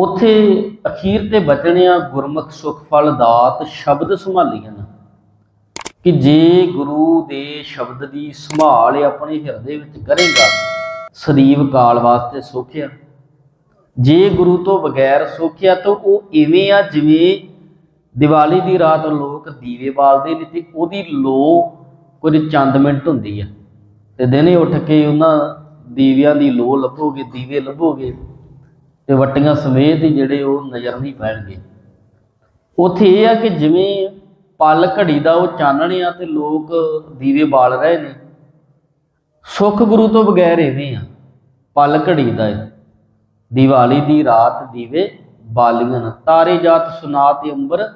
ਉਥੇ ਅਖੀਰ ਤੇ ਬਚਣਿਆ ਗੁਰਮੁਖ ਸੁਖ ਫਲ ਦਾਤ ਸ਼ਬਦ ਸੰਭਾਲੀਆਂ ਕਿ ਜੇ ਗੁਰੂ ਦੇ ਸ਼ਬਦ ਦੀ ਸੰਭਾਲ ਆਪਣੇ ਹਿਰਦੇ ਵਿੱਚ ਕਰੇਗਾ ਸਦੀਵ ਕਾਲ ਵਾਸਤੇ ਸੋਖਿਆ। ਜੇ ਗੁਰੂ ਤੋਂ ਬਗੈਰ ਸੋਖਿਆ ਤਾਂ ਉਹ ਇਵੇਂ ਆ ਜਿਵੇਂ ਦੀਵਾਲੀ ਦੀ ਰਾਤ ਲੋਕ ਦੀਵੇ ਬਾਲਦੇ ਨੇ ਤੇ ਉਹਦੀ ਲੋ ਕੁਝ ਚੰਦ ਮਿੰਟ ਹੁੰਦੀ ਆ। ਤੇ ਦਿਨੇ ਉੱਠ ਕੇ ਉਹਨਾਂ ਦੀਵਿਆਂ ਦੀ ਲੋ ਲੱਭੋਗੇ, ਦੀਵੇ ਲੱਭੋਗੇ। ਤੇ ਵੱਟੀਆਂ ਸਮੇਤ ਹੀ ਜਿਹੜੇ ਉਹ ਨਜ਼ਰ ਨਹੀਂ ਪੈਣਗੇ। ਉੱਥੇ ਇਹ ਆ ਕਿ ਜਿਵੇਂ ਪਲ ਘੜੀ ਦਾ ਉਹ ਚਾਨਣ ਆ ਤੇ ਲੋਕ ਦੀਵੇ ਬਾਲ ਰਹੇ ਨੇ। ਸੁਖ ਗੁਰੂ ਤੋਂ ਬਗੈਰ ਇਵੇਂ ਆ ਪਲ ਘੜੀ ਦਾ ਦੀਵਾਲੀ ਦੀ ਰਾਤ ਦੀਵੇ ਬਾਲੀਆਂ ਨ, ਤਾਰੇ ਜਾਤ ਸੁਨਾ ਸੁਨਾਤ ਅੰਬਰ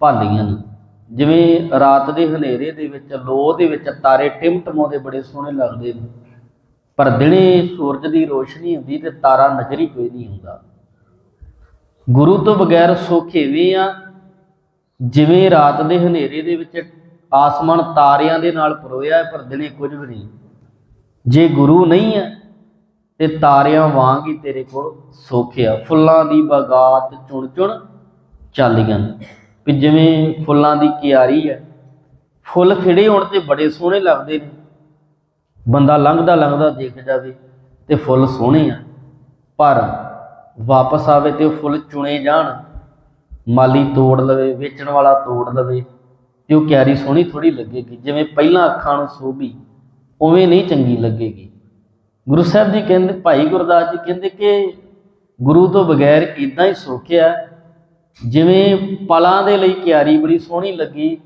ਭਾਲੀਆਂ ਨ। ਜਿਵੇਂ ਰਾਤ ਦੇ ਹਨੇਰੇ ਦੇ ਵਿੱਚ ਲੋ ਦੇ ਵਿੱਚ ਤਾਰੇ ਟਿਮਟਮਾਉਂਦੇ ਬੜੇ ਸੋਹਣੇ ਲੱਗਦੇ ਨੇ। ਪਰ ਦਿਨੇ ਸੂਰਜ ਦੀ ਰੋਸ਼ਨੀ ਹੁੰਦੀ ਤੇ ਤਾਰਾ ਨਜ਼ਰ ਹੀ ਕੋਈ ਨਹੀਂ ਹੁੰਦਾ। ਗੁਰੂ ਤੋਂ ਬਗੈਰ ਸੋਖੇਵੇਂ ਆ, ਜਿਵੇਂ ਰਾਤ ਦੇ ਹਨੇਰੇ ਦੇ ਵਿੱਚ ਆਸਮਾਨ ਤਾਰਿਆਂ ਦੇ ਨਾਲ ਪਰੋਇਆ ਪਰ ਦਿਨੇ ਕੁਝ ਵੀ ਨਹੀਂ। ਜੇ ਗੁਰੂ ਨਹੀਂ ਹੈ, ਤੇ ਤਾਰਿਆਂ ਵਾਂਗ ਹੀ ਤੇਰੇ ਕੋਲ ਸੋਖਿਆ ਫੁੱਲਾਂ ਦੀ ਬਗਾਤ ਚੁਣ ਚੁਣ ਚੱਲ ਚਾਲੀਆਂ ਵੀ ਜਿਵੇਂ ਫੁੱਲਾਂ ਦੀ ਕਿਆਰੀ ਹੈ, ਫੁੱਲ ਖਿੜੇ ਹੋਣ ਤੇ ਬੜੇ ਸੋਹਣੇ ਲੱਗਦੇ ਨੇ। ਬੰਦਾ ਲੰਘਦਾ ਲੰਘਦਾ ਦੇਖ ਜਾਵੇ ਤੇ ਫੁੱਲ ਸੋਹਣੇ ਆ। ਪਰ ਵਾਪਸ ਆਵੇ ਤੇ ਉਹ ਫੁੱਲ ਚੁਣੇ ਜਾਣ। ਮਾਲੀ ਤੋੜ ਲਵੇ, ਵੇਚਣ ਵਾਲਾ ਤੋੜ ਲਵੇ ਤੇ ਉਹ ਕਿਆਰੀ ਸੋਹਣੀ ਥੋੜੀ ਲੱਗੇਗੀ। ਜਿਵੇਂ ਪਹਿਲਾਂ ਅੱਖਾਂ ਨੂੰ ਸੋਭੀ, ਉਵੇਂ ਨਹੀਂ ਚੰਗੀ ਲੱਗੇਗੀ। ਗੁਰੂ ਸਾਹਿਬ ਜੀ ਕਹਿੰਦੇ, ਭਾਈ ਗੁਰਦਾਸ ਜੀ ਕਹਿੰਦੇ ਕਿ ਗੁਰੂ ਤੋਂ ਬਗੈਰ ਇਦਾਂ ਹੀ ਸੋਖਿਆ ਜਿਵੇਂ ਪਲਾਂ ਦੇ ਲਈ ਕਿਆਰੀ ਬੜੀ ਸੋਹਣੀ ਲੱਗੀ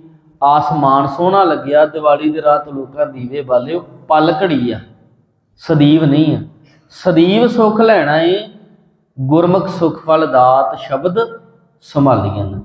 ਆਸਮਾਨ ਸੋਹਣਾ ਲੱਗਿਆ, ਦੀਵਾਲੀ ਦੀ ਰਾਤ ਲੋਕਾਂ ਦੀਵੇ ਬਾਲੇ ਉਹ ਪਲ ਘੜੀ ਆ, ਸਦੀਵ ਨਹੀਂ ਆ। ਸਦੀਵ ਸੁਖ ਲੈਣਾ ਏ, ਗੁਰਮੁਖ ਸੁਖ ਫਲ ਦਾਤ ਸ਼ਬਦ ਸੰਭਾਲੀਆਂ ਨੇ